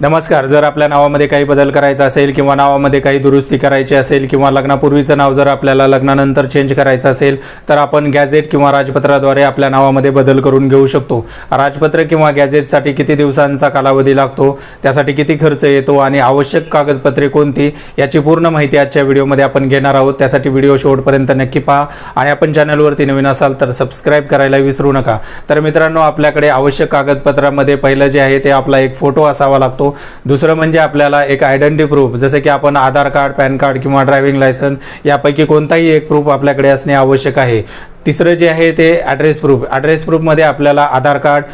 नमस्कार जर आपल्या नावामध्ये काही बदल करायचा असेल किंवा नावामध्ये काही दुरुस्ती करायची असेल किंवा लग्नापूर्वीचं नाव जर आपल्याला लग्नानंतर चेंज करायचं असेल तर आपण गॅझेट किंवा राजपत्राद्वारे आपल्या नावामध्ये बदल करून घेऊ शकतो. राजपत्र किंवा गॅझेटसाठी किती दिवसांचा कालावधी लागतो त्यासाठी किती खर्च येतो आणि आवश्यक कागदपत्रे कोणती याची पूर्ण माहिती आजच्या व्हिडिओमध्ये आपण घेणार आहोत. त्यासाठी व्हिडिओ शेवटपर्यंत नक्की पहा आणि आपण चॅनलवरती नवीन असाल तर सबस्क्राईब करायला विसरू नका. तर मित्रांनो आपल्याकडे आवश्यक कागदपत्रामध्ये पहिलं जे आहे ते आपला एक फोटो असावा लागतो. दुसरं म्हणजे आपल्याला एक आयडेंटिटी प्रूफ जसं की आपण आधार कार्ड पॅन कार्ड किंवा ड्रायव्हिंग लायसन यापैकी कोणताही एक प्रूफ आपल्याकडे असणे आवश्यक आहे. तिसरं जे आहे ते ॲड्रेस प्रूफ ॲड्रेस प्रूफमध्ये आपल्याला Aadhaar card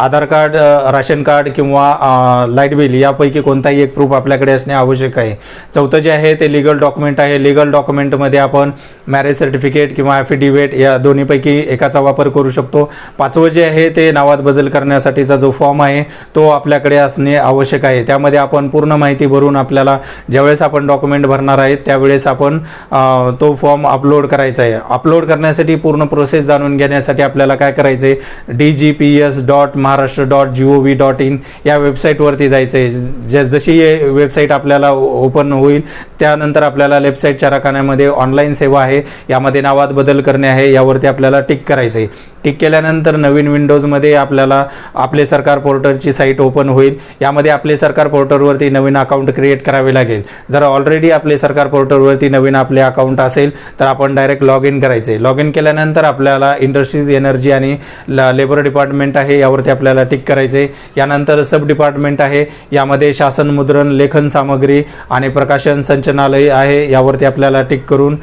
Aadhaar card ration card किंवा लाइट बिल यापैकी कोणताही एक प्रूफ आपल्याकडे असणे आवश्यक आहे. चौथं जे आहे ते लिगल डॉक्युमेंट आहे. लिगल डॉक्युमेंटमध्ये आपण मॅरेज सर्टिफिकेट किंवा ॲफिडेविट या दोन्हीपैकी एकाचा वापर करू शकतो. पाचवं जे आहे ते नावात बदल करण्यासाठीचा जो फॉर्म आहे तो आपल्याकडे असणे आवश्यक आहे. त्यामध्ये आपण पूर्ण माहिती भरून आपल्याला ज्यावेळेस आपण डॉक्युमेंट भरणार आहेत त्यावेळेस आपण तो फॉर्म अपलोड करायचा आहे. अपलोड करण्या करण्यासाठी पूर्ण प्रोसेस जाणून घेण्यासाठी आपल्याला काय करायचं आहे D G P S dot Maharashtra dot G O V dot in या वेबसाईटवरती जायचं आहे ज्या जशी वेबसाईट आपल्याला ओपन होईल त्यानंतर आपल्याला लेफ्टसाईडच्या रकान्यामध्ये ऑनलाईन सेवा आहे. यामध्ये नावात बदल करणे आहे यावरती आपल्याला टिक करायचं आहे टिक केल्यानंतर नवीन विंडोजमध्ये आपल्याला आपले सरकार पोर्टलची साईट ओपन होईल. यामध्ये आपले सरकार पोर्टलवरती नवीन अकाउंट क्रिएट करावे लागेल. जर ऑलरेडी आपले सरकार पोर्टलवरती नवीन आपले अकाउंट असेल तर आपण डायरेक्ट लॉग इन करायचे लॉग इन केल्यानंतर आपल्याला इंडस्ट्रीज एनर्जी आणि लेबर डिपार्टमेंट आहे यावरती आपल्याला टिक करायचे यानंतर सब डिपार्टमेंट आहे यामध्ये शासन मुद्रण लेखन सामग्री आणि प्रकाशन संचनालय आहे यावरती आपल्याला टिक करून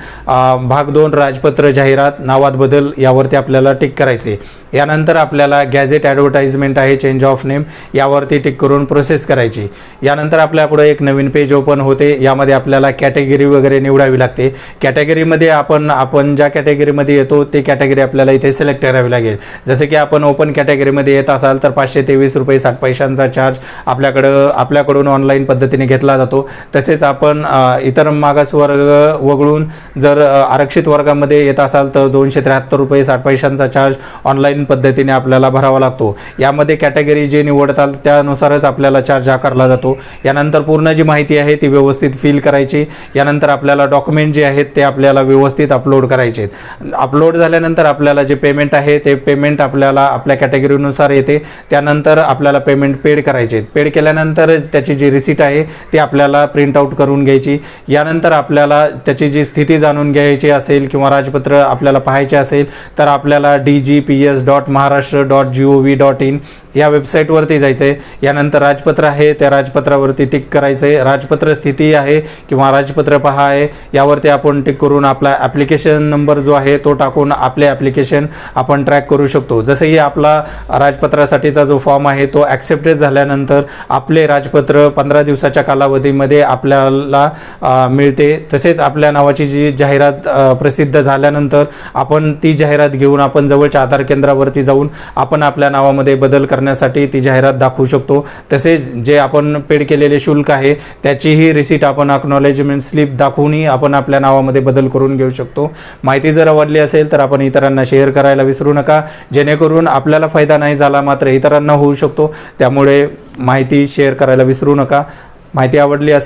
भाग दोन राजपत्र जाहिरात नावात बदल यावरती आपल्याला टिक करायचे यानंतर आपल्याला गॅझेट ॲडव्हर्टाइजमेंट आहे चेंज ऑफ नेम यावरती टिक करून प्रोसेस करायची. यानंतर आपल्यापुढे एक नवीन पेज ओपन होते यामध्ये आपल्याला कॅटेगरी वगैरे निवडावी लागते. कॅटेगरीमध्ये आपण आपण ज्या कॅटेगरीमध्ये येतो ते कॅटेगरी आपल्याला इथे सिलेक्ट करावी लागेल. जसं की आपण ओपन कॅटेगरीमध्ये येत असाल तर पाचशे तेवीस रुपये साठ पैशांचा चार्ज आपल्याकडं आपल्याकडून ऑनलाईन पद्धतीने घेतला जातो. तसेच आपण इतर मागास वर्ग वगळून जर आरक्षित वर्गामध्ये येत असाल तर दोनशे त्र्याहत्तर रुपये साठ पैशांचा चार्ज ऑनलाईन पद्धतीने आपल्याला भरावा लागतो. यामध्ये कॅटेगरी जे निवडताल त्यानुसारच आपल्याला चार्ज आकारला जातो. यानंतर पूर्ण जी माहिती आहे ती व्यवस्थित फिल करायची. यानंतर आपल्याला डॉक्युमेंट जे आहेत ते आपल्याला व्यवस्थित अपलोड करायचे आहेत अपलोड झाल्यानंतर आपल्याला जे पेमेंट आहे ते पेमेंट आपल्याला आपल्या कॅटेगरीनुसार येते. त्यानंतर आपल्याला पेमेंट पेड करायचे. पेड केल्यानंतर त्याची जी रिसीट आहे ती आपल्याला प्रिंट आऊट करून घ्यायची. यानंतर आपल्याला त्याची जी स्थिती जाणून घ्यायची असेल किंवा राजपत्र आपल्याला पाहायचे असेल तर आपल्याला D G P S dot Maharashtra dot G O V dot in या वेबसाईटवरती जायचं आहे यानंतर राजपत्र आहे त्या राजपत्रावरती टिक करायचं आहे राजपत्र स्थिती आहे किंवा राजपत्र पहा आहे यावरती आपण टिक करून आपला ॲप्लिकेशन नंबर जो आहे तो टाकून आपले ॲप्लिकेशन आपण ट्रॅक करू शकतो. जसंही आपला राजपत्रासाठीचा जो फॉर्म आहे तो ॲक्सेप्टेड झाल्यानंतर आपले राजपत्र पंधरा दिवसाच्या कालावधीमध्ये आपल्याला मिळते. तसेच आपल्या नावाची जी जाहिरात प्रसिद्ध झाल्यानंतर आपण ती जाहिरात घेऊन आपण जवळच्या आधार केंद्रावरती जाऊन आपण आपल्या नावामध्ये बदल करण्यासाठी ती जाहिरात दाखवू शकतो. तसेच जे आपण पेड केलेले शुल्क आहे त्याचीही रिसीट आपण अक्नॉलेजमेंट स्लिप दाखवूनही आपण आपल्या नावामध्ये बदल करून घेऊ शकतो. माहिती जर आवडली असेल तर आपण इतरांना शेअर करायला विसरू नका. जेणेकरून आपल्याला फायदा नाही झाला मात्र इतरांना होऊ शकतो. त्यामुळे माहिती शेअर करायला विसरू नका. माहिती आवडली असेल